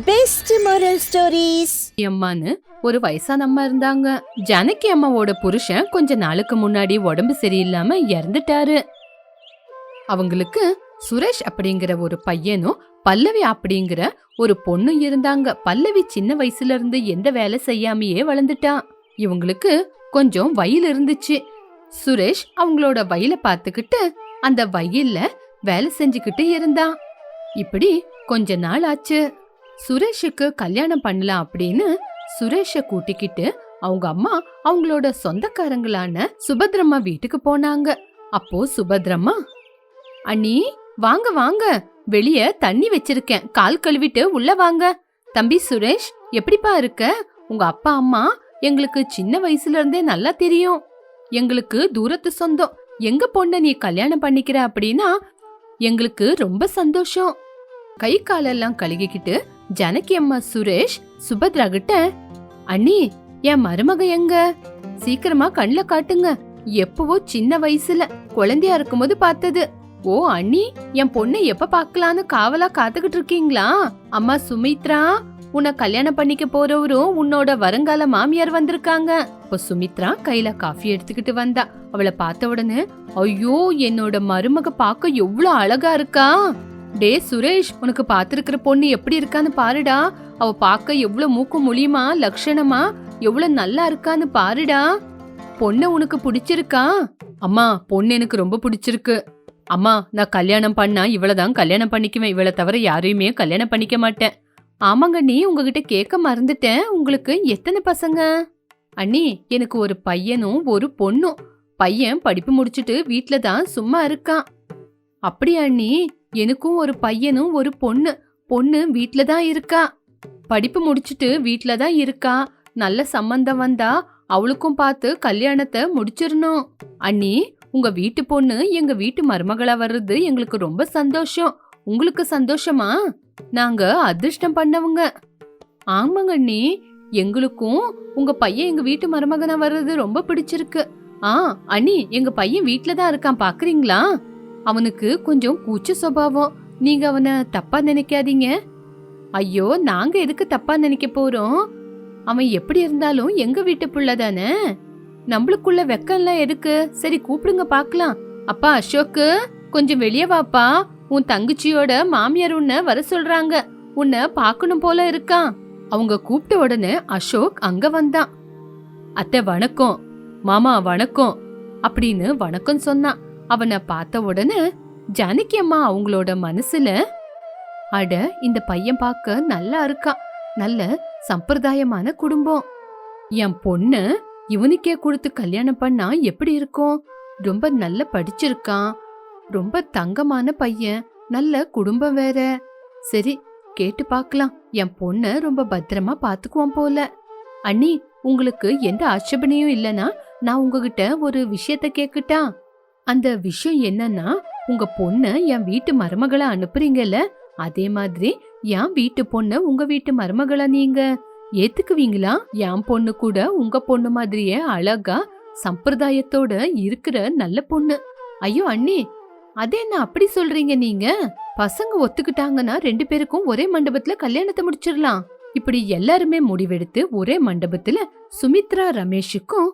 Best moral stories அம்மான்னு ஒரு வயசான அம்மா இருந்தாங்க. ஜானகி அம்மாவோட புருஷன் கொஞ்ச நாளுக்கு முன்னாடி உடம்பு சரியில்லாம இறந்துட்டாரு. அவங்களுக்கு சுரேஷ் அப்படிங்கிற ஒரு பையனும் பல்லவி அப்படிங்கிற ஒரு பொண்ணும் இருந்தாங்க. பல்லவி சின்ன வயசுல இருந்து எந்த வேலை செய்யாமையே வளர்ந்துட்டான் இவங்களுக்கு கொஞ்சம் வயல் இருந்துச்சு. சுரேஷ் அவங்களோட வயலை பார்த்துக்கிட்டு அந்த வயல்ல வேலை செஞ்சுக்கிட்டு இருந்தான். இப்படி கொஞ்ச நாள் ஆச்சு. சுரேஷுக்கு கல்யாணம் பண்ணலாம் அப்படின்னு சுரேஷ கூட்டிக்கிட்டு அவங்க அம்மா அவங்களோட சொந்தக்காரங்களான சுபத்ரம்மா வீட்டுக்கு போனாங்க. அப்போ சுபத்ரம்மா அண்ணி வாங்க வாங்க. வெளிய தண்ணி வச்சிருக்கேன். கால் கழுவிட்டு உள்ள வாங்க. தம்பி சுரேஷ் எப்படிப்பா இருக்க? உங்க அப்பா அம்மா எங்களுக்கு சின்ன வயசுல இருந்தே நல்லா தெரியும். எங்களுக்கு தூரத்து சொந்தம். எங்க பொண்ண நீ கல்யாணம் பண்ணிக்கிற அப்படின்னா எங்களுக்கு ரொம்ப சந்தோஷம். கை காலெல்லாம் கழுகிக்கிட்டு ஜனகி அம்மா சுரேஷ் சுபத்ரா கிட்ட அண்ணி என் மருமக எங்க? சீக்கிரமா கண்ல காட்டுங்க. எப்பவோ சின்ன வயசுல குழந்தையா இருக்கும்போது பார்த்தது. ஓ அண்ணி என் பொண்ணை எப்ப பாக்கலான்னு காவலா காத்துக்கிட்டு இருக்கீங்களா? அம்மா சுமித்ரா உன்னை கல்யாணம் பண்ணிக்க போறவரும் உன்னோட வருங்கால மாமியார் வந்திருக்காங்க. இப்போ சுமித்ரா கையில காஃபி எடுத்துக்கிட்டு வந்தா. அவளை பார்த்த உடனே ஐயோ என்னோட மருமக பார்க்க எவ்வளவு அழகா இருக்கா? டே சுரேஷ் உனக்கு பாத்திருக்கிற பொண்ணு எப்படி இருக்கான்னு பாருடா. அவ பார்க்க எவ்வளவு மூக்கு மொழியுமா லட்சணமா எவ்வளவு நல்லா இருக்கான்னு பாருடா. பொண்ணு உனக்கு பிடிச்சிருக்கா? அம்மா பொண்ணு எனக்கு ரொம்ப பிடிச்சிருக்கு. அம்மா நான் கல்யாணம் பண்ணா இவளதான் கல்யாணம் பண்ணிக்குவேன். இவளை தவிர யாரையுமே கல்யாணம் பண்ணிக்க மாட்டேன். ஆமாங்க நீ உங்ககிட்ட கேட்க மறந்துட்டேன். உங்களுக்கு எத்தனை பசங்க? அண்ணி எனக்கு ஒரு பையனும் ஒரு பொண்ணும். பையன் படிப்பு முடிச்சிட்டு வீட்டில் தான் சும்மா இருக்கான். அப்படியா அண்ணி? எனக்கும் ஒரு பையனும் ஒரு பொண்ணு. பொண்ணு வீட்ல தான் இருக்கா. படிப்பு முடிச்சுட்டு வீட்ல தான் இருக்கா. நல்ல சம்பந்தம் வந்தா அவளுக்கும் பார்த்து கல்யாணத்தை முடிச்சிடணும். அண்ணி உங்க வீட்டு பொண்ணு எங்க வீட்டு மருமகளா வர்றது எங்களுக்கு ரொம்ப சந்தோஷம். உங்களுக்கு சந்தோஷமா? நாங்க அதிர்ஷ்டம் பண்ணவங்க. ஆமாங்க அண்ணி. எங்களுக்கும் உங்க பையன் எங்க வீட்டு மருமகனா வர்றது ரொம்ப பிடிச்சிருக்கு. ஆ அண்ணி எங்க பையன் வீட்டுல தான் இருக்கான். பாக்குறீங்களா? அவனுக்கு கொஞ்சம் கூச்ச சுபாவம். நீங்க அவனை தப்பா நினைக்காதீங்க. ஐயோ நாங்க எதுக்கு தப்பா நினைக்க போறோம்? அவன் எப்படி இருந்தாலும் எங்க வீட்டு புள்ள தானே? நம்மளுக்குள்ள வெக்கம்லாம் எதுக்கு? சரி கூப்பிடுங்க பார்க்கலாம். அப்பா அசோக்கு கொஞ்சம் வெளியே வாப்பா. உன் தங்கச்சியோட மாமியார் உன்னை வர சொல்றாங்க. உன்னை பார்க்கணும் போல இருக்கான். அவங்க கூப்பிட்ட உடனே அசோக் அங்க வந்தான். அத்தை வணக்கம். மாமா வணக்கம். அப்படின்னு வணக்கம் சொன்னான். அவனை பார்த்த உடனே ஜானகி அம்மா அவங்களோட மனசுல அட இந்த பையன் பார்க்க நல்லா இருக்கான். நல்ல சம்பிரதாயமான குடும்பம். என் பொண்ணு இவனுக்கே கொடுத்து கல்யாணம் பண்ணா எப்படி இருக்கும்? ரொம்ப நல்ல படிச்சிருக்கான். ரொம்ப தங்கமான பையன். நல்ல குடும்பம் வேற. சரி கேட்டு பார்க்கலாம். என் பொண்ண ரொம்ப பத்திரமா பாத்துக்குவான் போல. அண்ணி உங்களுக்கு எந்த ஆட்சேபனையும் இல்லனா நான் உங்ககிட்ட ஒரு விஷயத்த கேக்கிட்டான் அந்த விஷயம் என்னன்னா உங்க பொண்ண என் வீட்டு மருமகளை அனுப்புறீங்கல்ல அதே மாதிரி என் வீட்டு பொண்ண உங்க வீட்டு மருமகளை நீங்க ஏத்துக்குவீங்களா? என் பொண்ணு கூட உங்க பொண்ணு மாதிரியே அழகா சம்பிரதாயத்தோட இருக்கிற நல்ல பொண்ணு. ஐயோ அண்ணி அதே என்ன அப்படி சொல்றீங்க நீங்க? பசங்க ஒத்துக்கிட்டாங்கன்னா ரெண்டு பேருக்கும் ஒரே மண்டபத்துல கல்யாணத்தை முடிச்சிடலாம். இப்படி எல்லாருமே முடிவெடுத்து ஒரே மண்டபத்துல சுமித்ரா ரமேஷுக்கும்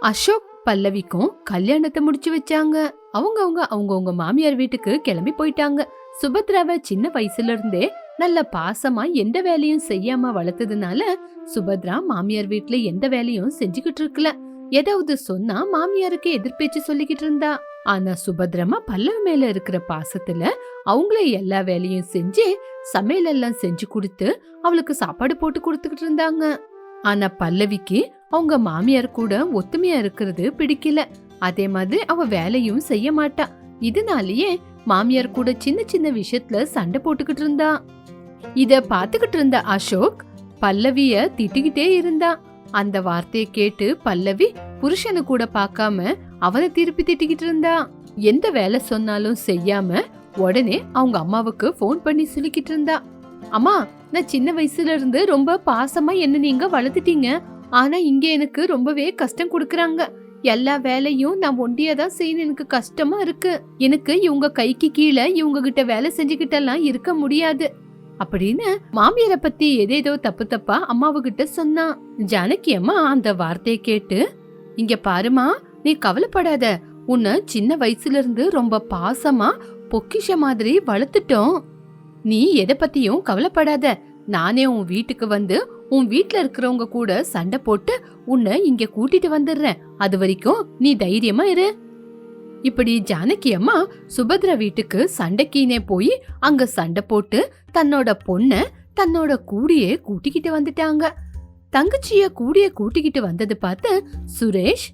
அசோக் பல்லவிக்கும் கல்யாணத்தை முடிச்சு வச்சாங்க. அவங்க அவங்க அவங்கவுங்க மாமியார் வீட்டுக்கு கிளம்பி போயிட்டாங்க. சுபத்ராவை சின்ன வயசுல இருந்தே நல்ல பாசமா எந்த வேலையும் செய்யாம வளர்த்ததுனால சுபத்ரா மாமியார் வீட்டுல எந்த வேலையும் செஞ்சுக்கிட்டு இருக்கல. ஏதாவது சொன்னா மாமியாருக்கு எதிர்பேச்சு சொல்லிக்கிட்டு இருந்தா. ஆனா சுபத்ரமா பல்லவி மேல இருக்கிற பாசத்துல அவங்களே எல்லா வேலையும் செஞ்சு சமையல் எல்லாம் செஞ்சு கொடுத்து அவளுக்கு சாப்பாடு போட்டு கொடுத்துக்கிட்டு இருந்தாங்க. ஆனா பல்லவிக்கு அவங்க மாமியார் கூட ஒத்துமையா இருக்கிறது பிடிக்கல. அதே மாதிரி அவ வேலையும் செய்ய மாட்டா. இதனாலேயே மாமியார் கூட சின்ன சின்ன விஷயத்துல சண்டை போட்டுக்கிட்டு இருந்தா. இத பாத்துக்கிட்டு இருந்த அசோக் பல்லவிய திட்டிக்கிட்டே இருந்தா. அந்த வார்த்தையை கேட்டு பல்லவி புருஷனை கூட பார்க்காம அவனை திருப்பி திட்டிக்கிட்டு இருந்தா. எந்த வேலை சொன்னாலும் செய்யாம உடனே அவங்க அம்மாவுக்கு ஃபோன் பண்ணி சொல்லிக்கிட்டு இருந்தா. அம்மா நான் சின்ன வயசுல இருந்து ரொம்ப பாசமா என்ன நீங்க வளர்த்துட்டீங்க. ஆனா இங்க எனக்கு ரொம்பவே கஷ்டம் கொடுக்குறாங்க. எல்லா வேலையும் நான் ஒண்டியா தான் செய்யணும். எனக்கு கஷ்டமா இருக்கு. எனக்கு இவங்க கைக்கு கீழே இவங்க கிட்ட வேலை செஞ்சுக்கிட்டெல்லாம் இருக்க முடியாது. அப்படின்னு மாமியாரை பத்தி எதேதோ தப்பு தப்பா அம்மாவுகிட்ட சொன்னான் ஜானகி அம்மா அந்த வார்த்தையை கேட்டு இங்க பாருமா நீ கவலைப்படாத. உன்னை சின்ன வயசுல இருந்து ரொம்ப பாசமா பொக்கிஷ மாதிரி வளர்த்துட்டோம். நீ எதை பத்தியும் கவலைப்படாத. நானே உன் வீட்டுக்கு வந்து உன் வீட்ல இருக்கிறவங்க கூட சண்டை போட்டு உன்னை இங்க கூட்டிட்டு வந்துடுறேன். அது வரைக்கும் நீ தைரியமா இரு. இப்படி ஜானகி அம்மா சுபத்ரா வீட்டுக்கு சண்டைக்கீனே போய் அங்க சண்டை போட்டு தன்னோட பொண்ண தன்னோட கூடியே கூட்டிக்கிட்டு வந்துட்டாங்க. தங்கச்சிய கூடிய கூட்டிக்கிட்டு வந்தது பார்த்து சுரேஷ்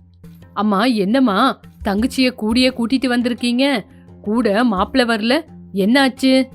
அம்மா என்னம்மா தங்கச்சிய கூடிய கூட்டிட்டு வந்திருக்கீங்க? கூட மாப்பிள்ள வரல. என்னாச்சு?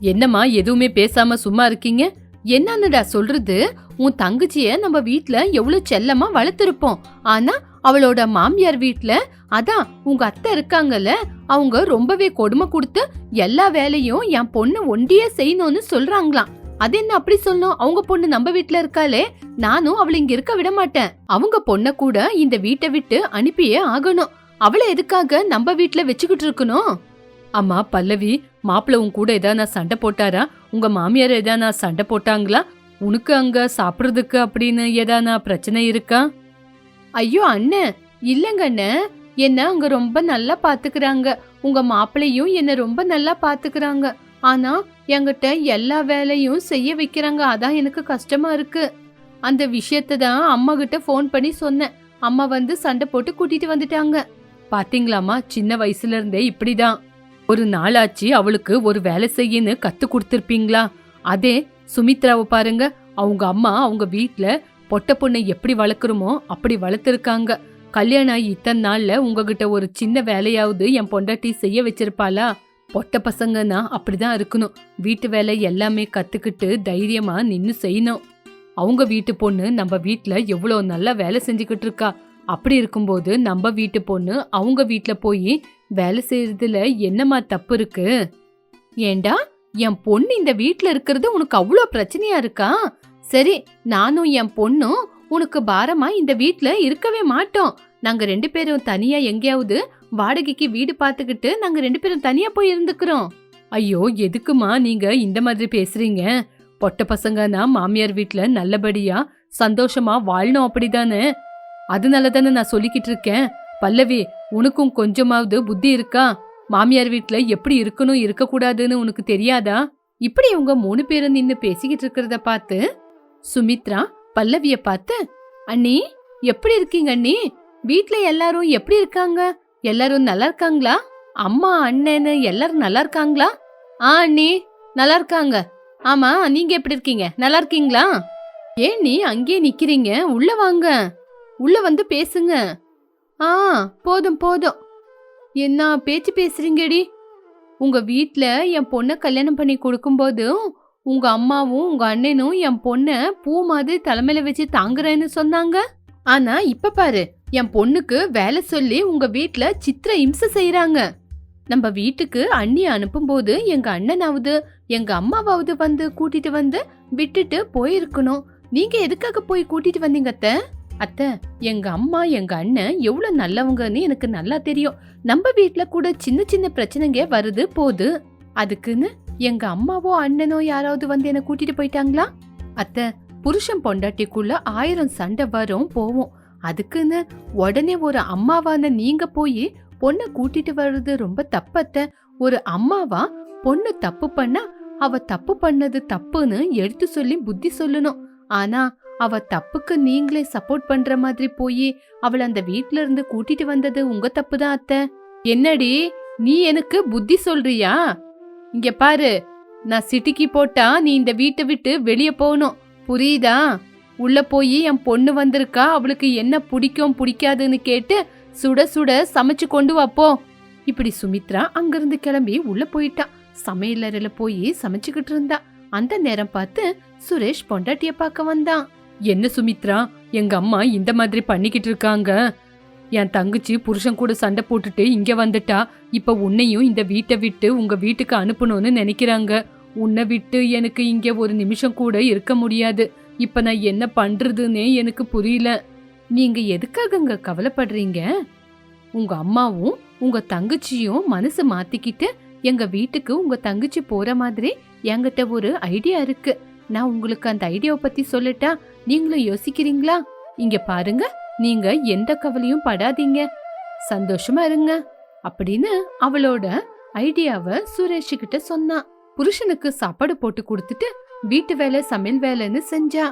என்னம்மா எதுவுமே பேசாம சும்மா இருக்கீங்க? என்னன்னுடா சொல்றது? உன் தங்கச்சிய நம்ம வீட்ல எவ்வளவு செல்லமா வளர்த்துருப்போம். ஆனா அவளோட மாமியார் வீட்ல அதான் உங்க அத்தை இருக்காங்கல்ல அவங்க ரொம்பவே கொடுமை கொடுத்து எல்லா வேலையும் என் பொண்ணு ஒண்டியே செய்யணும்னு சொல்றாங்களாம். அது என்ன அப்படி சொல்லணும்? அவங்க பொண்ணு நம்ம வீட்ல இருக்காளே நானும் அவளை இங்க இருக்க விட மாட்டேன். அவங்க பொண்ண கூட இந்த வீட்டை விட்டு அனுப்பியே ஆகணும். அவளை எதுக்காக நம்ம வீட்ல வச்சுக்கிட்டு இருக்கணும்? அம்மா பல்லவி மாப்பிள்ள உன் கூட ஏதாவது நான் சண்டை போட்டாரா? உங்க மாமியார் ஏதாவது நான் சண்டை போட்டாங்களா? உனக்கு அங்க சாப்பிடுறதுக்கு அப்படின்னு ஏதானா பிரச்சனை இருக்கா? ஐயோ அண்ணன் இல்லங்க அண்ணன் என்ன அங்க ரொம்ப நல்லா பாத்துக்கிறாங்க. உங்க மாப்பிள்ளையும் என்ன ரொம்ப நல்லா பாத்துக்கிறாங்க. ஆனா என்கிட்ட எல்லா வேலையும் செய்ய வைக்கிறாங்க. அதான் எனக்கு கஷ்டமா இருக்கு. அந்த விஷயத்த தான் அம்மா கிட்ட ஃபோன் பண்ணி சொன்னேன். அம்மா வந்து சண்டை போட்டு கூட்டிட்டு வந்துட்டாங்க. பாத்தீங்களாமா சின்ன வயசுல இருந்தே இப்படிதான். ஒரு நாளாச்சு அவளுக்கு ஒரு வேலை செய்யன்னு கத்து கொடுத்திருப்பீங்களா? அதே சுமித்ராவை பாருங்க. அவங்க அம்மா அவங்க வீட்டில் பொட்ட பொண்ணை எப்படி வளர்க்குறோமோ அப்படி வளர்த்துருக்காங்க. கல்யாணம் ஆகி இத்தனை நாள்ல உங்ககிட்ட ஒரு சின்ன வேலையாவது என் பொண்டாட்டி செய்ய வச்சிருப்பாளா? பொட்ட பசங்கன்னா அப்படிதான் இருக்கணும். வீட்டு வேலை எல்லாமே கத்துக்கிட்டு தைரியமா நின்னு செய்யணும். அவங்க வீட்டு பொண்ணு நம்ம வீட்டில் எவ்வளோ நல்லா வேலை செஞ்சுக்கிட்டு இருக்கா? அப்படி இருக்கும்போது நம்ம வீட்டு பொண்ணு அவங்க வீட்டில் போய் வேலை செய்யறதுல என்னம்மா தப்பு இருக்கு? ஏண்டா என் பொண்ணு இந்த வீட்டில் இருக்கிறது உனக்கு அவ்வளோ பிரச்சனையா இருக்கா? சரி நானும் என் பொண்ணும் உனக்கு பாரமா இந்த வீட்டில் இருக்கவே மாட்டோம். நாங்க ரெண்டு பேரும் தனியா எங்கேயாவது வாடகைக்கு வீடு பார்த்துக்கிட்டு நாங்க ரெண்டு பேரும் தனியா போய் இருந்துக்கிறோம். ஐயோ எதுக்குமா நீங்க இந்த மாதிரி பேசுறீங்க? பொட்ட பசங்கன்னா மாமியார் வீட்டில் நல்லபடியா சந்தோஷமா வாழணும் அப்படிதானே? அதனால தானே நான் சொல்லிக்கிட்டு இருக்கேன். பல்லவி உனக்கும் கொஞ்சமாவது புத்தி இருக்கா? மாமியார் வீட்ல எப்படி இருக்கணும் இருக்கக்கூடாதுன்னு உனக்கு தெரியாதா? இப்படி இவங்க மூணு பேரும் நின்னு பேசிக்கிட்டு இருக்கிறத பார்த்து சுமித்ரா பல்லவிய பார்த்து அண்ணி எப்படி இருக்கீங்க அண்ணி? வீட்ல எல்லாரும் எப்படி இருக்காங்க? எல்லாரும் நல்லா இருக்காங்களா? அம்மா அண்ணன்னு எல்லாரும் நல்லா இருக்காங்களா? ஆ அண்ணி நல்லா இருக்காங்க. ஆமா நீங்க எப்படி இருக்கீங்க? நல்லா இருக்கீங்களா? ஏன் நீ அங்கேயே நிக்கிறீங்க? உள்ள வாங்க. உள்ள வந்து பேசுங்க. ஆ போதும் போதும். என்ன பேச்சு பேசுறீங்கடி? உங்க வீட்ல என் பொண்ணை கல்யாணம் பண்ணி கொடுக்கும்போதும் உங்க அம்மாவும் உங்க அண்ணனும் என் பொண்ணை பூ மாதிரி தலைமையில வச்சு தாங்குறேன்னு சொன்னாங்க. ஆனா இப்ப பாரு என் பொண்ணுக்கு வேலை சொல்லி உங்க வீட்ல சித்திர இம்சை செய்யறாங்க நம்ம வீட்டுக்கு அண்ணி அனுப்பும்போது எங்க அண்ணனாவது எங்க அம்மாவாவது வந்து கூட்டிட்டு வந்து விட்டுட்டு போயிருக்கணும். நீங்க எதுக்காக போய் கூட்டிட்டு வந்தீங்கத்த அத்தை எங்க அம்மா எங்க அண்ணன் எவ்வளவு நல்லவங்கன்னு எனக்கு நல்லா தெரியும். நம்ம வீட்ல கூட சின்ன சின்ன பிரச்சனைங்க வருது போகுது அதுக்குன்னு எங்க அம்மாவோ அண்ணனோ யாராவது வந்து என்ன கூட்டிட்டு போயிட்டாங்களா? அத்தை புருஷன் பொண்டாட்டிக்குள்ள ஆயிரம் சண்டை வரும் போவோம். அதுக்குன்னு உடனே ஒரு அம்மாவான நீங்க போய் பொண்ணை கூட்டிட்டு வர்றது ரொம்ப தப்பத்த ஒரு அம்மாவா பொண்ணு தப்பு பண்ணா அவ தப்பு பண்ணது தப்புன்னு எடுத்து சொல்லி புத்தி சொல்லணும். ஆனா அவ தப்புக்கு நீங்களே சப்போர்ட் பண்ற மாதிரி போய் அவளை அந்த வீட்ல இருந்து கூட்டிட்டு வந்தது உங்க தப்பு தான் அத்தை. என்னடி நீ எனக்கு புத்தி சொல்றியா? இங்க பாரு நான் சிட்டிக்கு போட்டா நீ இந்த வீட்டை விட்டு வெளியே போகணும். புரியுதா? உள்ள போய் என் பொண்ணு வந்திருக்கா அவளுக்கு என்ன பிடிக்கும் பிடிக்காதுன்னு கேட்டு சுட சுட சமைச்சு கொண்டு வாப்போ இப்படி சுமித்ரா அங்கிருந்து கிளம்பி உள்ள போயிட்டா. சமையலறையில போய் சமைச்சுக்கிட்டு இருந்தா. அந்த நேரம் பார்த்து சுரேஷ் பொண்டாட்டிய பார்க்க வந்தான். என்ன சுமித்ரா எங்க அம்மா இந்த மாதிரி பண்ணிக்கிட்டு இருக்காங்க? என் தங்கச்சி புருஷன் கூட சண்டை போட்டுட்டு இங்க வந்துட்டா இப்ப உன்னையும் இந்த வீட்டை விட்டு உங்க வீட்டுக்கு அனுப்பணும்னு நினைக்கிறாங்க. உன்னை விட்டு எனக்கு இங்க ஒரு நிமிஷம் கூட இருக்க முடியாது. இப்ப நான் என்ன பண்றதுன்னே எனக்கு புரியல. நீங்க எதுக்காகங்க கவலைப்படுறீங்க? உங்க அம்மாவும் உங்க தங்கச்சியும் மனசு மாத்திக்கிட்டு எங்க வீட்டுக்கு உங்க தங்கச்சி போற மாதிரி என்கிட்ட ஒரு ஐடியா இருக்கு. நான் உங்களுக்கு அந்த ஐடியாவை பத்தி சொல்லட்டா நீங்களும் யோசிக்கிறீங்களா? இங்க பாருங்க நீங்க எந்த கவலையும் படாதீங்க. சந்தோஷமா இருங்க. அப்படின்னு அவளோட ஐடியாவை சுரேஷ் கிட்ட சொன்னா. புருஷனுக்கு சாப்பாடு போட்டு கொடுத்துட்டு வீட்டு வேலை சமையல் வேலைன்னு செஞ்சா.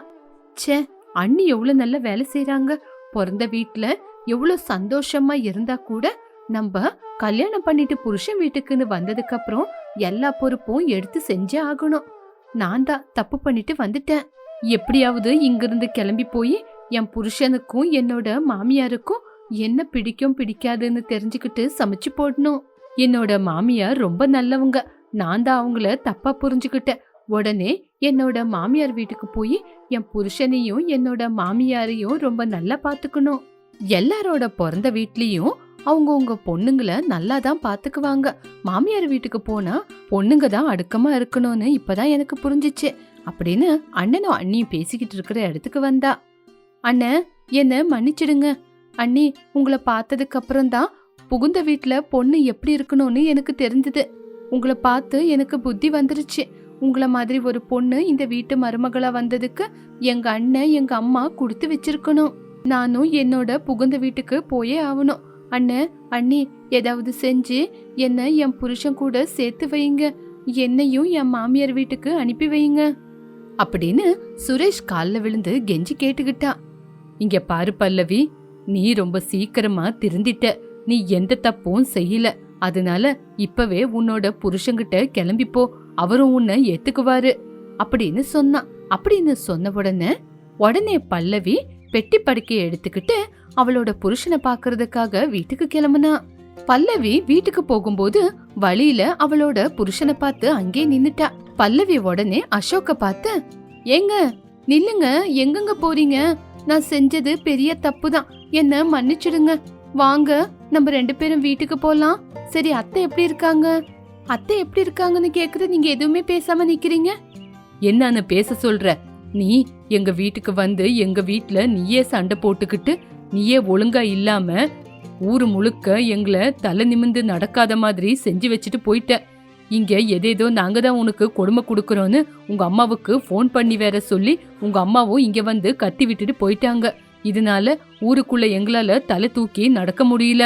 ச்சே அண்ணி எவ்வளவு நல்ல வேலை செய்யறாங்க பிறந்த வீட்ல எவ்வளவு சந்தோஷமா இருந்தா கூட நம்ம கல்யாணம் பண்ணிட்டு புருஷன் வீட்டுக்குன்னு வந்ததுக்கு அப்புறம் எல்லா பொறுப்பும் எடுத்து செஞ்சே ஆகணும். நான் தான் தப்பு பண்ணிட்டு வந்துட்டேன். எப்படியாவது இங்கிருந்து கிளம்பி போய் என் புருஷனுக்கும் என்னோட மாமியாருக்கும் என்ன பிடிக்கும் பிடிக்காதுன்னு தெரிஞ்சுக்கிட்டு சமைச்சு போடணும். என்னோட மாமியார் ரொம்ப நல்லவங்க. நான் தான் அவங்கள தப்பா புரிஞ்சுக்கிட்டேன். உடனே என்னோட மாமியார் வீட்டுக்கு போய் என் புருஷனையும் என்னோட மாமியாரையும் ரொம்ப நல்லா பாத்துக்கணும். எல்லாரோட பிறந்த வீட்லயும் அவங்கவுங்க பொண்ணுங்களை நல்லா தான் பாத்துக்குவாங்க. மாமியார் வீட்டுக்கு போனா பொண்ணுங்க தான் அடுக்கமா இருக்கணும்னு இப்பதான் எனக்கு புரிஞ்சிச்சு. அப்படின்னு அண்ணனும் அண்ணியும் பேசிக்கிட்டு இருக்கிற இடத்துக்கு வந்தா. அண்ணன் என்ன மன்னிச்சிடுங்க. அண்ணி உங்களை பார்த்ததுக்கு அப்புறம் தான் புகுந்த வீட்டில் பொண்ணு எப்படி இருக்கணும்னு எனக்கு தெரிஞ்சது. உங்களை பார்த்து எனக்கு புத்தி வந்துருச்சு. உங்களை மாதிரி ஒரு பொண்ணு இந்த வீட்டு மருமகளா வந்ததுக்கு எங்க அண்ணன் எங்க அம்மா கொடுத்து வச்சிருக்கணும். நானும் என்னோட புகுந்த வீட்டுக்கு போயே ஆகணும். அண்ணன் அண்ணி ஏதாவது செஞ்சு என்ன என் புருஷன் கூட சேர்த்து வைங்க என்னையும் என் மாமியார் வீட்டுக்கு அனுப்பி வைங்க அப்படின்னு சுரேஷ் கால்ல விழுந்து கெஞ்சி கேட்டுக்கிட்டா. இங்க பாரு பல்லவி நீ ரொம்ப சீக்கிரமா திருந்திட்ட. நீ எந்த தப்பும் செய்யல. அதனால இப்பவே உன்னோட புருஷங்கிட்ட கிளம்பிப்போ. அவரும் உன்னை ஏத்துக்குவாரு. அப்படின்னு சொன்னான் அப்படின்னு சொன்ன உடனே உடனே பல்லவி பெட்டி படுக்கையை எடுத்துக்கிட்டு அவளோட புருஷனை பாக்குறதுக்காக வீட்டுக்கு கிளம்புனா. பல்லவி வீட்டுக்கு போகும்போது வழியில அவளோட புருஷனை பார்த்து அங்கே நின்னுட்டா. பல்லவி உடனே அசோக்க பார்த்து ஏங்க நில்லுங்க எங்கங்க போறீங்க? நான் செஞ்சது பெரிய தப்பு தான் என்ன மன்னிச்சிடுங்க. வாங்க நம்ம ரெண்டு பேரும் வீட்டுக்கு போலாம். சரி அத்தை எப்படி இருக்காங்க? அத்தை எப்படி இருக்காங்கன்னு கேக்குறது நீங்க எதுவுமே பேசாம நிக்கிறீங்க? என்னன்னு பேச சொல்ற. நீ எங்க வீட்டுக்கு வந்து எங்க வீட்ல நீயே சண்டை போட்டுக்கிட்டு நீயே ஒழுங்கா இல்லாம ஊரு முழுக்க எங்களை தலை நிமிந்து நடக்காத மாதிரி செஞ்சு வச்சுட்டு போயிட்ட. இங்கே எதேதோ நாங்கள் தான் உனக்கு கொடுமை கொடுக்குறோன்னு உங்கள் அம்மாவுக்கு ஃபோன் பண்ணி வேற சொல்லி உங்கள் அம்மாவும் இங்கே வந்து கத்தி விட்டுட்டு போயிட்டாங்க. இதனால ஊருக்குள்ள எங்களால் தலை தூக்கி நடக்க முடியல.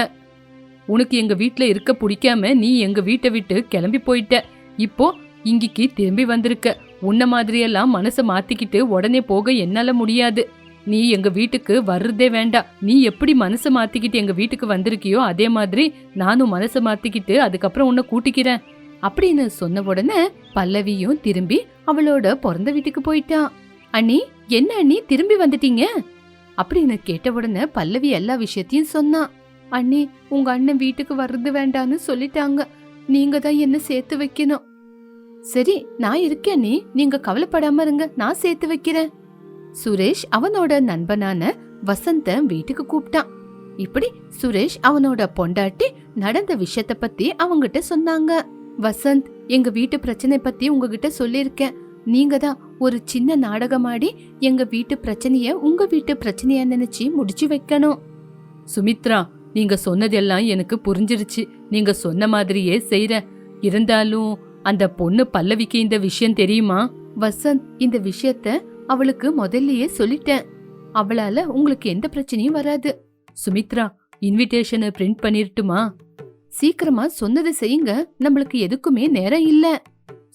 உனக்கு எங்கள் வீட்டில் இருக்க பிடிக்காம நீ எங்கள் வீட்டை விட்டு கிளம்பி போயிட்ட. இப்போ இங்கிக்கு திரும்பி வந்திருக்க. உன்ன மாதிரியெல்லாம் மனசை மாற்றிக்கிட்டு உடனே போக என்னால் முடியாது. நீ எங்க வீட்டுக்கு வர்றதே வேண்டாம். நீ எப்படி மனசை மாத்திக்கிட்டு எங்க வீட்டுக்கு வந்திருக்கியோ அதே மாதிரி நானும் மனசை மாத்திக்கிட்டு அதுக்கப்புறம் உன்னை கூட்டிக்கிறேன். அப்படின்னு சொன்ன உடனே பல்லவியும் திரும்பி அவளோட பிறந்த வீட்டுக்கு போயிட்டா. அண்ணி என்ன அண்ணி திரும்பி வந்துட்டீங்க? அப்படின்னு கேட்ட உடனே பல்லவி எல்லா விஷயத்தையும் சொன்னான் அண்ணி உங்க அண்ணன் வீட்டுக்கு வர்றது வேண்டான்னு சொல்லிட்டாங்க. நீங்க தான் என்ன சேர்த்து வைக்கணும். சரி நான் இருக்கேன் நீ நீங்க கவலைப்படாம இருங்க. நான் சேர்த்து வைக்கிறேன். சுரேஷ் அவனோட நண்பனான வசந்த வீட்டுக்கு கூப்பிட்டான். இப்படி சுரேஷ் அவனோட பொண்டாட்டி நடந்த விஷயத்த பத்தி அவங்கிட்ட சொன்னாங்க. வசந்த் எங்க வீட்டு பிரச்சனை பத்தி உங்ககிட்ட சொல்லியிருக்கேன். நீங்க தான் ஒரு சின்ன நாடகமாடி எங்க வீட்டு பிரச்சனைய உங்க வீட்டு பிரச்சனையா நினைச்சு முடிச்சு வைக்கணும். சுமித்ரா நீங்க சொன்னதெல்லாம் எனக்கு புரிஞ்சிருச்சு. நீங்க சொன்ன மாதிரியே செய்றேன். இருந்தாலும் அந்த பொண்ணு பல்லவிக்கு இந்த விஷயம் தெரியுமா? வசந்த் இந்த விஷயத்த அவளுக்கு முதல்லயே சொல்லிட்டேன். அவளால உங்களுக்கு எந்த பிரச்சனையும் வராது. சுமித்ரா இன்விடேஷனை பிரிண்ட் பண்ணிரட்டுமா? சீக்கிரமா சொன்னதை செய்யுங்க. நம்மளுக்கு எதுக்குமே நேரம் இல்ல.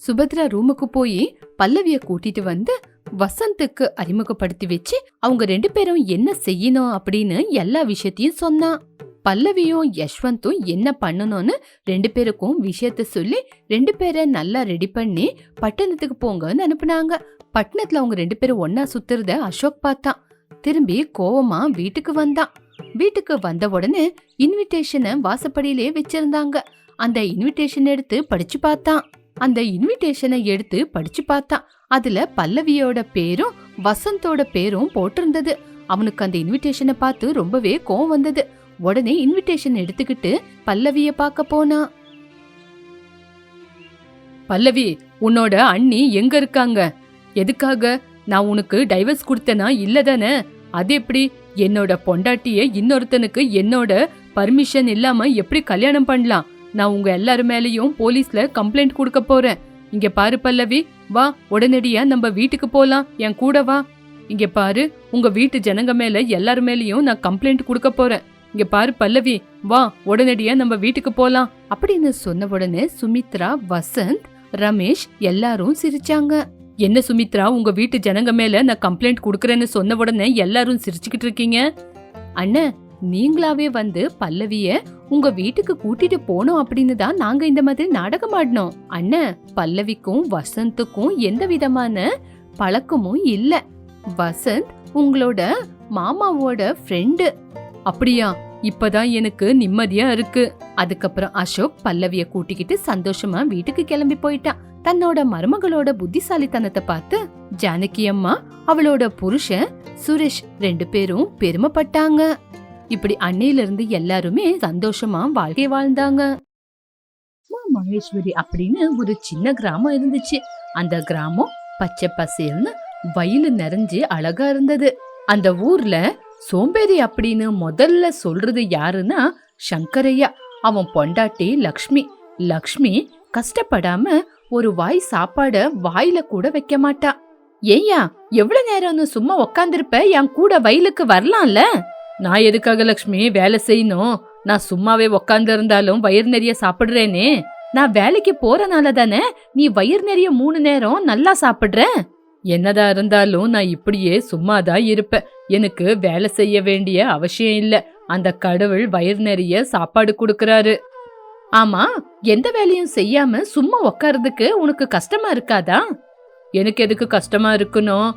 சுபத்ரா ரூமுக்கு போய் பல்லவிய கூட்டிட்டு வந்து வசந்துக்கு அறிமுகப்படுத்தி வச்சு அவங்க ரெண்டு பேரும் என்ன செய்யணும் அப்படின்னு எல்லா விஷயத்தையும் சொன்னான் பல்லவியும் யஷ்வந்தும் என்ன பண்ணணும்னு ரெண்டு பேருக்கும் விஷயத்த சொல்லி ரெண்டு பேரை நல்லா ரெடி பண்ணி பட்டணத்துக்கு போங்கன்னு அனுப்புனாங்க. பட்டணத்துல அவங்க ரெண்டு பேரும் ஒன்னா சுத்துறத அசோக் பார்த்தான். திரும்பி கோவமா வீட்டுக்கு வந்தான். வீட்டுக்கு வந்த உடனே இன்விடேஷனை வாசப்படியிலே வச்சிருந்தாங்க. அந்த இன்விடேஷன் எடுத்து படிச்சு பார்த்தான். அந்த இன்விடேஷனை எடுத்து படிச்சு பார்த்தான். அதுல பல்லவியோட பேரும் வசந்தோட பேரும் போட்டிருந்தது. அவனுக்கு அந்த இன்விடேஷனை பார்த்து ரொம்பவே கோவம் வந்தது. உடனே இன்விடேஷன் எடுத்துக்கிட்டு பல்லவிய பார்க்க போனா. பல்லவி உன்னோட அண்ணி எங்க இருக்காங்க? எதுக்காக? நான் உனக்கு டைவர்ஸ் கொடுத்தனா இல்லதானே அது எப்படி? என்னோட பொண்டாட்டிய இன்னொருத்தனுக்கு என்னோட பர்மிஷன் இல்லாம எப்படி கல்யாணம் பண்ணலாம்? நான் உங்க எல்லாரு மேலயும் போலீஸ்ல கம்ப்ளைண்ட் கொடுக்க போறேன். இங்க பாரு பல்லவி வா உடனடியா நம்ம வீட்டுக்கு போலாம். என் கூட வா. இங்க பாரு உங்க வீட்டு ஜனங்க மேல எல்லாரு மேலயும் நான் கம்ப்ளைண்ட் கொடுக்க போறேன். இங்க பாரு பல்லவி வா உடனடியா நம்ம வீட்டுக்கு போலாம். அப்படின்னு சொன்ன உடனே சுமித்ரா வசந்த் ரமேஷ் எல்லாரும் சிரிச்சாங்க. என்ன சுமித்ரா உங்க வீட்டு ஜனங்க மேல நான் கம்ப்ளைண்ட் கொடுக்கறேன்னு சொன்ன உடனே எல்லாரும் சிரிச்சுக்கிட்டு இருக்கீங்க? அண்ணன் நீங்களாவே வந்து பல்லவிய உங்க வீட்டுக்கு கூட்டிட்டு போனோம் அப்படின்னு தான் நாங்க இந்த மாதிரி நாடகம் ஆடினோம். அண்ணன் பல்லவிக்கும் வசந்துக்கும் எந்த விதமான பழக்கமும் இல்ல. வசந்த் உங்களோட மாமாவோட ஃப்ரெண்டு அப்படியா? இப்பதான் எனக்கு நிம்மதியா இருக்கு. அதுக்கப்புறம் அசோக் பல்லவிய கூட்டிக்கிட்டு சந்தோஷமா வீட்டுக்கு கிளம்பி போயிட்டான். தன்னோட மருமகளோட புத்திசாலித்தனத்தை பார்த்து ஜானகி அம்மா அவளோட புருஷன் சுரேஷ் ரெண்டு பேரும் பெருமைப்பட்டாங்க. இப்படி அன்னையில இருந்து எல்லாருமே சந்தோஷமா வாழ்க்கை வாழ்ந்தாங்க. மகேஸ்வரி அப்படின்னு ஒரு சின்ன கிராமம் இருந்துச்சு. அந்த கிராமம் பச்சை பசேல்னு வயலு நிறைஞ்சு அழகா இருந்தது. அந்த ஊர்ல சோம்பேறி அப்படின்னு முதல்ல சொல்றது யாருன்னா சங்கரையா. அவன் பொண்டாட்டி லக்ஷ்மி. லக்ஷ்மி கஷ்டப்படாம ஒரு வாய் சாப்பாட வாயில கூட வைக்க மாட்டா. ஏய்யா எவ்வளவு நேரம்னு சும்மா உக்காந்துருப்ப? என் கூட வயலுக்கு வரலாம்ல? நான் எதுக்காக லக்ஷ்மி வேலை செய்யணும்? நான் சும்மாவே உக்காந்து இருந்தாலும் வயிறு நிறைய சாப்பிடுறேனே. நான் வேலைக்கு போறனால தானே நீ வயிறு நிறைய மூணு நேரம் நல்லா சாப்பிடுற? என்னதா இருந்தாலும் நான் இப்படியே சும்மாதான் இருப்பேன் எனக்கு வேலை செய்ய வேண்டிய அவசியம் இல்ல. அந்த கடவுள் வயிறு நிறைய சாப்பாடு கொடுக்கறாரு. ஆமா எந்த வேலையும் செய்யாம சும்மா உக்காரதுக்கு உனக்கு கஷ்டமா இருக்காதா? எனக்கு எதுக்கு கஷ்டமா இருக்கணும்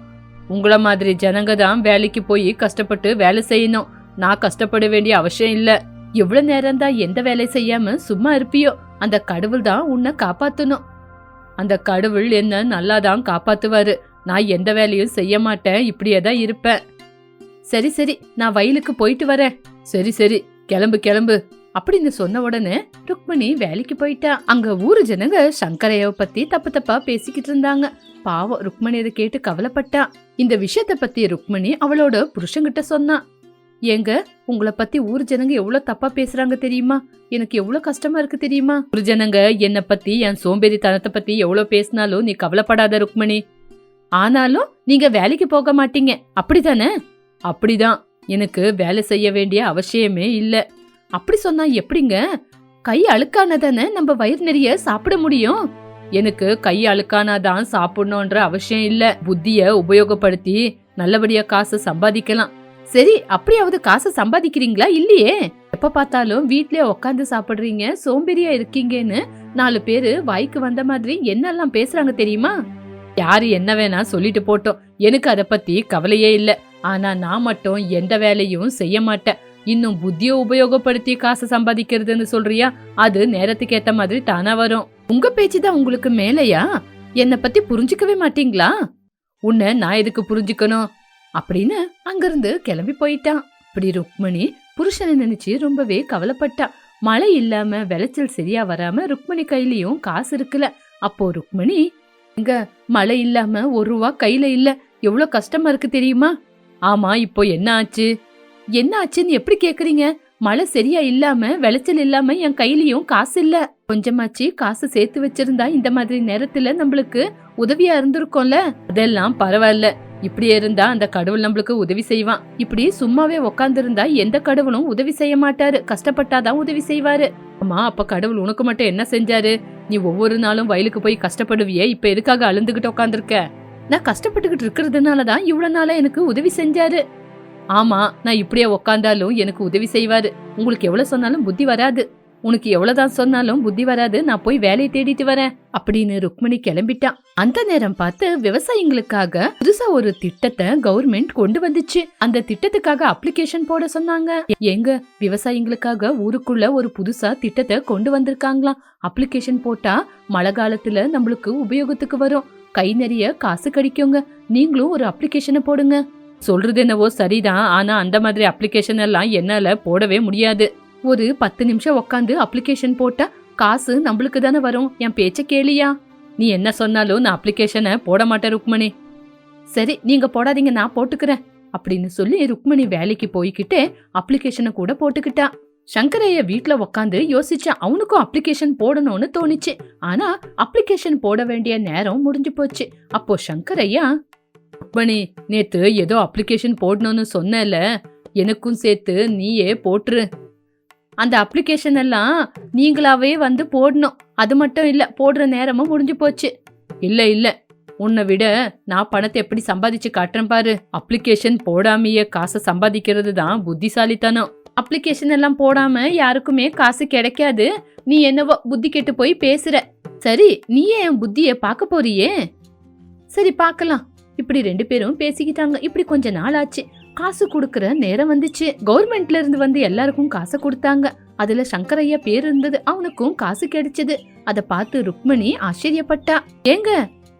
உங்கள மாதிரி ஜனங்க தான் வேலைக்கு போய் கஷ்டப்பட்டு வேலை செய்யணும். நான் கஷ்டப்பட வேண்டிய அவசியம் இல்ல. எவ்வளவு நேரம் தான் எந்த வேலை செய்யாம சும்மா இருப்பியோ? அந்த கடவுள் தான் உன்னை காப்பாத்தணும். அந்த கடவுள் என்ன நல்லா தான் காப்பாத்துவாரு. நான் எந்த வேலையும் செய்ய மாட்டேன். இப்படியே தான் இருப்பேன். சரி சரி நான் வயலுக்கு போயிட்டு வரேன். சரி சரி கிளம்பு கிளம்பு. அப்படின்னு சொன்ன உடனே ருக்மணி வேலைக்கு போயிட்டா. அங்க ஊரு ஜனங்க சங்கரையவ பத்தி தப்பு தப்பா பேசிக்கிட்டு இருந்தாங்க. பாவம் ருக்மணி இதை கேட்டு கவலைப்பட்டா. இந்த விஷயத்த பத்தி ருக்மணி அவளோட புருஷங்கிட்ட சொன்னா. ஏங்க உங்களை பத்தி ஊர் ஜனங்க எவ்வளவு தப்பா பேசுறாங்க தெரியுமா? எனக்கு எவ்வளவு கஷ்டமா இருக்கு தெரியுமா? ஊர் ஜனங்க என்னை பத்தி என் சோம்பேறித்தனத்தை பத்தி எவ்வளவு பேசினாலும் நீ கவலைப்படாத ருக்மணி. ஆனாலும் நீங்க வேலைக்கு போக மாட்டீங்க. அப்படிதானே அப்படிதான். எனக்கு வேலை செய்ய வேண்டிய அவசியமே இல்லை. அப்படி சொன்னா எப்படிங்க? கை அழுக்கானதானே நம்ம வயிறு நிறைய சாப்பிட முடியும்? எனக்கு கை அழுக்கானாதான் சாப்பிடணும்ன்ற அவசியம் இல்ல. புத்திய உபயோகப்படுத்தி நல்லபடியா காசு சம்பாதிக்கலாம். சரி அப்படியாவது காசு சம்பாதிக்கிறீங்களா? இல்லையே. எப்ப பார்த்தாலும் வீட்லயே உட்காந்து சாப்பிடுறீங்க சோம்பேறியா இருக்கீங்கன்னு நாலு பேரு வாய்க்கு வந்த மாதிரி என்னெல்லாம் பேசுறாங்க தெரியுமா? யாரு என்ன வேணா சொல்லிட்டு போட்டோம். எனக்கு அத பத்தி கவலையே இல்ல. ஆனா நான் மட்டும் எந்த வேலையும் செய்ய மாட்டேன். இன்னும் புத்திய உபயோகப்படுத்தி காசு சம்பாதிக்கிறதுன்னு சொல்றியா? அது நேரத்துக்கு ஏத்த மாதிரி தானா வரும். உங்க பேச்சு தான் உங்களுக்கு மேலையா? என்னை பத்தி புரிஞ்சுக்கவே மாட்டீங்களா? உன்னை நான் எதுக்கு புரிஞ்சுக்கணும்? அப்படின்னு அங்கிருந்து கிளம்பி போயிட்டான். இப்படி ருக்மணி புருஷனை நினைச்சு ரொம்பவே கவலைப்பட்டா. மழை இல்லாம விளைச்சல் சரியா வராம ருக்மணி கையிலயும் காசு இருக்குல்ல. அப்போ ருக்மணி இங்க மழை இல்லாம ஒரு ரூபா கையில இல்ல. எவ்வளவு கஷ்டமா இருக்கு தெரியுமா? ஆமா இப்போ என்ன ஆச்சு? என்ன ஆச்சுன்னு எப்படி கேக்குறீங்க? மழை சரியா இல்லாம விளைச்சல் இல்லாம என் கையிலயும் காசு இல்ல. கொஞ்சமாச்சு காசு சேர்த்து வச்சிருந்தா இந்த மாதிரி நேரத்துல நம்மளுக்கு உதவியா இருந்திருக்கோம்ல? அதெல்லாம் பரவாயில்ல. இப்படியே இருந்தா அந்த கடவுள் நம்மளுக்கு உதவி செய்வான். இப்படி சும்மாவே உக்காந்துருந்தா எந்த கடவுளும் உதவி செய்ய மாட்டாரு. கஷ்டப்பட்டாதான் உதவி செய்வாரு. அம்மா அப்ப கடவுள் உனக்கு மட்டும் என்ன செஞ்சாரு? நீ ஒவ்வொரு நாளும் வயலுக்கு போய் கஷ்டப்படுவியே. இப்ப எதுக்காக அழுந்துகிட்டு உட்காந்துருக்க நான் கஷ்டப்பட்டுக்கிட்டு இருக்கிறதுனால தான் இவ்வளவு நாளா எனக்கு உதவி செஞ்சாரு. ஆமா நான் இப்படியே உக்காந்தாலும் எனக்கு உதவி செய்வாரு. உங்களுக்கு எவ்வளவு சொன்னாலும் புத்தி வராது. உனக்கு எவ்வளவுதான் சொன்னாலும் புத்தி வராது. நான் போய் வேலையை தேடிட்டு வரேன் அப்படின்னு ருக்மணி கிளம்பிட்டான். அந்த நேரம் பார்த்து விவசாயிங்களுக்காக புதுசா ஒரு திட்டத்தை கவர்மெண்ட் கொண்டு வந்துச்சு. அந்த திட்டத்துக்காக அப்ளிகேஷன் போட சொன்னாங்க. எங்க? விவசாயிங்களுக்காக ஊருக்குள்ள ஒரு புதுசா திட்டத்தை கொண்டு வந்திருக்காங்களாம். அப்ளிகேஷன் போட்டா மழை காலத்துல நம்மளுக்கு உபயோகத்துக்கு வரும். கை நிறைய காசு கிடைக்குங்க. நீங்களும் ஒரு அப்ளிகேஷனை போடுங்க. சொல்றது என்னவோ சரிதான் ஆனா அந்த மாதிரி அப்ளிகேஷன் எல்லாம் என்னால போடவே முடியாது. ஒரு பத்து நிமிஷம் உக்காந்து அப்ளிகேஷன் போட்டா காசு நம்மளுக்கு தானே வரும். என் பேச்ச கேளியா? நீ என்ன சொன்னாலும் நான் அப்ளிகேஷனை போட மாட்டேன் ருக்மணி. சரி நீங்க போடாதீங்க நான் போட்டுக்கிறேன் அப்படின்னு சொல்லி ருக்மணி வேலைக்கு போய்கிட்டே அப்ளிகேஷனை கூட போட்டுக்கிட்டா. சங்கரைய வீட்ல உக்காந்து யோசிச்சான் அவனுக்கும் அப்ளிகேஷன் போடணும்னு தோணுச்சு. ஆனா அப்ளிகேஷன் போட வேண்டிய நேரம் முடிஞ்சு போச்சு. அப்போ சங்கரையா ருக்மணி நேத்து ஏதோ அப்ளிகேஷன் போடணும்னு சொன்னல எனக்கும் சேர்த்து நீயே போட்டுரு. அந்த அப்ளிகேஷன் எல்லாம் நீங்களாவே வந்து போடணும். அது மட்டும் இல்ல போடுற நேரமும் முடிஞ்சு போச்சு. இல்ல இல்ல. உன்னை விட நான் பணத்தை எப்படி சம்பாதிச்சு காட்டுறேன் பாரு. அப்ளிகேஷன் போடாமையே காசை சம்பாதிக்கிறது தான் புத்திசாலித்தனம். அப்ளிகேஷன் எல்லாம் போடாம யாருக்குமே காசு கிடைக்காது. நீ என்னவோ புத்தி கெட்டு போய் பேசுற. சரி நீயே என் புத்திய பார்க்க போறியே? சரி பார்க்கலாம். இப்படி ரெண்டு பேரும் பேசிக்கிட்டாங்க. இப்படி கொஞ்ச நாள் ஆச்சு. காசு கொடுக்கற நேரம் வந்துச்சு. கவர்மெண்ட்ல இருந்து வந்து எல்லாருக்கும் காசு கொடுத்தாங்க. அதுல சங்கரையா பேர் இருந்தது. அவனுக்கும் காசு கிடைச்சது. அத பார்த்து ருக்மணி ஆச்சரியப்பட்டா. ஏங்க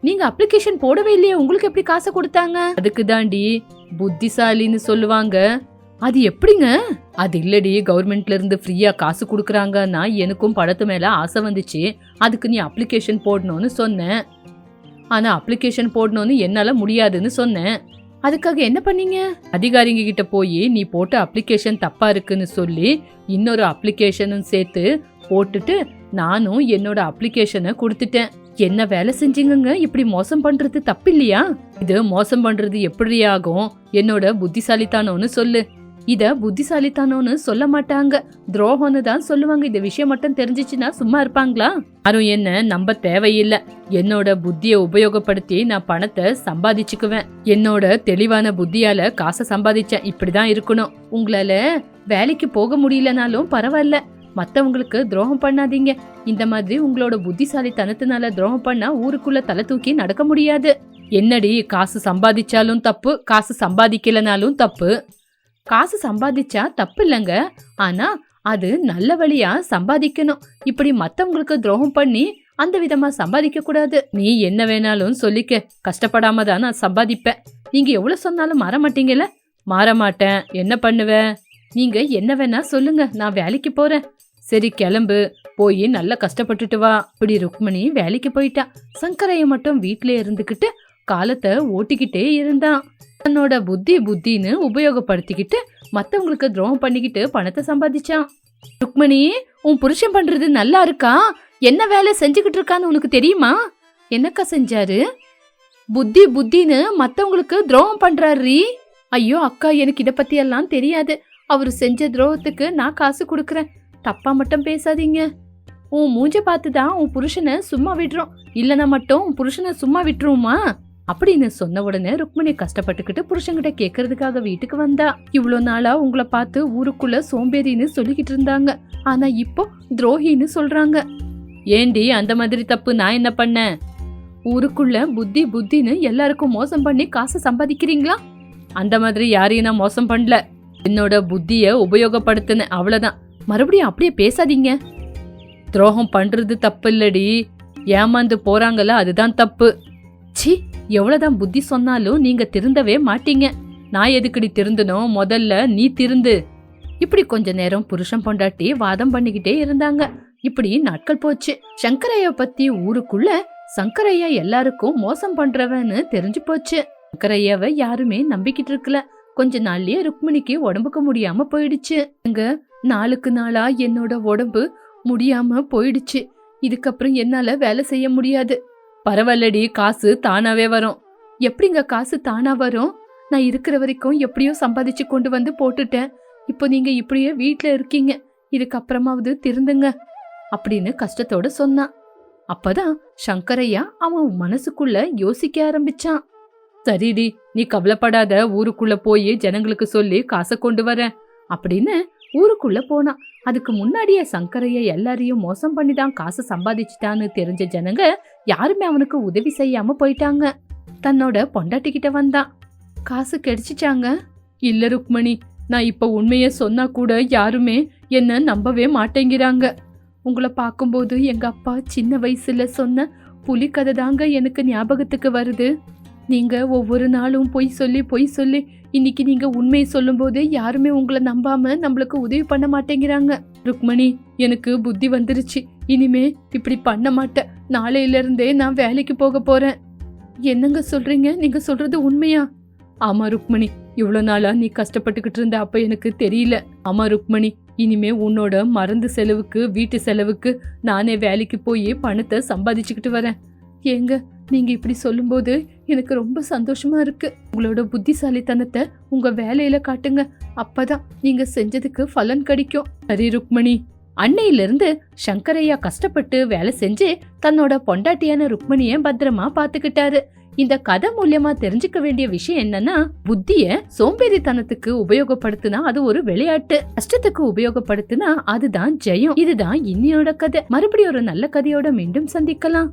நீங்க அப்ளிகேஷன் போடவே இல்லையே. உங்களுக்கு எப்படி காசு கொடுத்தாங்க? அதுக்கு தாண்டி புத்திசாலின்னு சொல்லுவாங்க. அது எப்படிங்க? அது இல்லடி கவர்மெண்ட்ல இருந்து ஃப்ரீயா காசு கொடுக்குறாங்கன்னா எனக்கும் படத்து மேல ஆசை வந்துச்சு. அதுக்கு நீ அப்ளிகேஷன் போடணும்னு சொன்னேன் ஆனால் அப்ளிகேஷன் போடணும்னு என்னால் முடியாதுன்னு சொன்னேன். அதுக்காக என்ன பண்ணீங்க? அதிகாரிங்க கிட்ட போய் நீ போட்ட அப்ளிகேஷன் தப்பா இருக்குன்னு சொல்லி இன்னொரு அப்ளிகேஷனும் சேர்த்து போட்டுட்டு நானும் என்னோட அப்ளிகேஷனை கொடுத்துட்டேன். என்ன வேலை செஞ்சீங்கங்க? இப்படி மோசம் பண்றது தப்பு இல்லையா இது மோசம் பண்றது எப்படி ஆகும் என்னோட புத்திசாலித்தானோன்னு சொல்லு. இத புத்திசாலித்தனம்னு சொல்ல மாட்டாங்க. துரோகம்னு தான் சொல்லுவாங்க. இந்த விஷயம் மட்டும் தெரிஞ்சிச்சுன்னா சும்மா இருப்பாங்களா? யாரும் என்ன நம்ப தேவையில்லை. என்னோட புத்திய உபயோகப்படுத்தி நான் பணத்தை சம்பாதிச்சுக்குவேன். என்னோட தெளிவான புத்தியால காசை சம்பாதிச்சேன். இப்படிதான் இருக்கணும். உங்களால வேலைக்கு போக முடியலனாலும் பரவாயில்ல. மத்தவங்களுக்கு துரோகம் பண்ணாதீங்க. இந்த மாதிரி உங்களோட புத்திசாலித்தனத்தினால துரோகம் பண்ணா ஊருக்குள்ள தலை தூக்கி நடக்க முடியாது. என்னடி காசு சம்பாதிச்சாலும் தப்பு காசு சம்பாதிக்கலனாலும் தப்பு? காசு சம்பாதிச்சா தப்பு இல்லைங்க ஆனா அது நல்ல வழியா சம்பாதிக்கணும். இப்படி மத்தவங்களுக்கு துரோகம் பண்ணி அந்த விதமா சம்பாதிக்க கூடாது. நீ என்ன வேணாலும் சொல்லிக்க. கஷ்டப்படாம தான் நான் சம்பாதிப்பேன். நீங்க எவ்வளவு சொன்னாலும் மாற மாட்டீங்கல்ல? மாற மாட்டேன். என்ன பண்ணுவேன் நீங்க என்ன வேணா சொல்லுங்க. நான் வேலைக்கு போறேன். சரி கிளம்பு. போய் நல்லா கஷ்டப்பட்டுட்டு வா. இப்படி ருக்மணி வேலைக்கு போயிட்டா. சங்கரைய மட்டும் வீட்ல இருந்துகிட்டு காலத்தை ஓட்டிக்கிட்டே இருந்தான். தன்னோட புத்தி புத்தின்னு உபயோகப்படுத்திக்கிட்டு மத்தவங்களுக்கு துரோகம் பண்ணிக்கிட்டு பணத்தை சம்பாதிச்சான். ருக்மணி உன் புருஷன் பண்றது நல்லா இருக்கா? என்ன வேலை செஞ்சுக்கிட்டு இருக்கான்னு உனக்கு தெரியுமா? என்னக்கா செஞ்சாரு? புத்தி புத்தின்னு மத்தவங்களுக்கு துரோகம் பண்றாரு ஐயோ அக்கா எனக்கு இதை பத்தி எல்லாம் தெரியாது. அவர் செஞ்ச துரோகத்துக்கு நான் காசு கொடுக்குறேன். தப்பா மட்டும் பேசாதீங்க. உன் மூஞ்ச பார்த்து தான் உன் புருஷனை சும்மா விடுறோம். இல்லைன்னா மட்டும் உன் புருஷனை சும்மா விட்டுருவோமா? அப்படின்னு சொன்ன உடனே ருக்மிணி கஷ்டப்பட்டுக்கிட்டு புருஷங்கிட்ட கேக்குறதுக்காக வீட்டுக்கு வந்தா. இவ்வளோ நாளா உங்களை பார்த்து ஊருக்குள்ள சோம்பேறின்னு சொல்லிக்கிட்டு இருந்தாங்க. ஆனா இப்போ துரோகின்னு சொல்றாங்க. ஏண்டி அந்த மாதிரி தப்பு நான் என்ன பண்ணேன்? ஊருக்குள்ள புத்தி புத்தின்னு எல்லாருக்கும் மோசம் பண்ணி காசை சம்பாதிக்கிறீங்களா? அந்த மாதிரி யாரையும் நான் மோசம் பண்ணல. என்னோட புத்திய உபயோகப்படுத்தினேன் அவ்வளவுதான். மறுபடியும் அப்படியே பேசாதீங்க. துரோகம் பண்றது தப்பு இல்லடி ஏமாந்து போறாங்கல்ல அதுதான் தப்பு. சி எவ்வளவுதான் புத்தி சொன்னாலும் நீங்க திருந்தவே மாட்டீங்க. நான் எதுக்கடி திருந்தனும் முதல்ல நீ திருந்து. இப்படி கொஞ்ச நேரம் புருஷன் பொண்டாட்டி வாதம் பண்ணிக்கிட்டே இருந்தாங்க. இப்படி நாட்கள் போச்சு. சங்கரையா பத்தி ஊருக்குள்ள சங்கரையா எல்லாருக்கும் மோசம் பண்றவன்னு தெரிஞ்சு போச்சு. சங்கரையாவை யாருமே நம்பிக்கிட்டு இருக்கல. கொஞ்ச நாள்லயே ருக்மிணிக்கு உடம்புக்கு முடியாம போயிடுச்சு. அங்க நாளுக்கு நாளா என்னோட உடம்பு முடியாம போயிடுச்சு. இதுக்கப்புறம் என்னால வேலை செய்ய முடியாது. பரவாயில்லடி காசு தானாவே வரும். எப்படிங்க காசு தானா வரும்? நான் இருக்கிற வரைக்கும் எப்படியோ சம்பாதிச்சு கொண்டு வந்து போட்டுட்டேன். இப்போ நீங்க இப்படியே வீட்டில் இருக்கீங்க. இதுக்கப்புறமாவது திருந்துங்க அப்படின்னு கஷ்டத்தோட சொன்னான். அப்பதான் சங்கரையா அவன் மனசுக்குள்ள யோசிக்க ஆரம்பிச்சான். சரிடி நீ கவலைப்படாத ஊருக்குள்ள போய் ஜனங்களுக்கு சொல்லி காசை கொண்டு வரேன் அப்படின்னு ஊருக்குள்ள போனான் அதுக்கு முன்னாடியே சங்கரைய எல்லாரையும் மோசம் பண்ணி தான் காசு சம்பாதிச்சிட்டான்னு தெரிஞ்ச ஜனங்க யாருமே அவனுக்கு உதவி செய்யாம போயிட்டாங்க. தன்னோட பொண்டாட்டி கிட்ட வந்தான் காசு கிடைச்சிச்சாங்க இல்ல ருக்மணி நான் இப்ப உண்மைய சொன்னா கூட யாருமே என்ன நம்பவே மாட்டேங்கிறாங்க. உங்களை பார்க்கும்போது எங்க அப்பா சின்ன வயசுல சொன்ன புலிக்கதை தாங்க எனக்கு ஞாபகத்துக்கு வருது. நீங்கள் ஒவ்வொரு நாளும் பொய் சொல்லி பொய் சொல்லி இன்னைக்கு நீங்கள் உண்மையை சொல்லும்போது யாருமே உங்களை நம்பாம நம்மளுக்கு உதவி பண்ண மாட்டேங்கிறாங்க. ருக்மணி எனக்கு புத்தி வந்துருச்சு. இனிமே இப்படி பண்ண மாட்டேன். நாளையிலிருந்தே நான் வேலைக்கு போக போகிறேன் என்னங்க சொல்கிறீங்க நீங்கள் சொல்கிறது உண்மையா? ஆமாம் ருக்மணி இவ்வளோ நாளாக நீ கஷ்டப்பட்டுக்கிட்டு இருந்த அப்போ எனக்கு தெரியல. ஆமாம் ருக்மணி இனிமே உன்னோட மருந்து செலவுக்கு வீட்டு செலவுக்கு நானே வேலைக்கு போய் பணத்தை சம்பாதிச்சுக்கிட்டு வரேன். ஏங்க நீங்கள் இப்படி சொல்லும்போது எனக்கு ரொம்ப சந்தோஷமா இருக்கு. உங்களோட புத்திசாலித்தனத்தை உங்க வேலையில காட்டுங்க. அப்பதான் நீங்க செஞ்சதுக்கு பலன் கிடைக்கும். சரி ருக்மணி. அன்னையிலிருந்து சங்கரையா கஷ்டப்பட்டு வேலை செஞ்சு தன்னோட பொண்டாட்டியான ருக்மணிய பத்திரமா பாத்துக்கிட்டாரு இந்த கதை மூலியமா தெரிஞ்சுக்க வேண்டிய விஷயம் என்னன்னா புத்திய சோம்பேறித்தனத்துக்கு உபயோகப்படுத்தினா அது ஒரு விளையாட்டு. கஷ்டத்துக்கு உபயோகப்படுத்தினா அதுதான் ஜெயம். இதுதான் இன்னியோட கதை. மறுபடியும் ஒரு நல்ல கதையோட மீண்டும் சந்திக்கலாம்.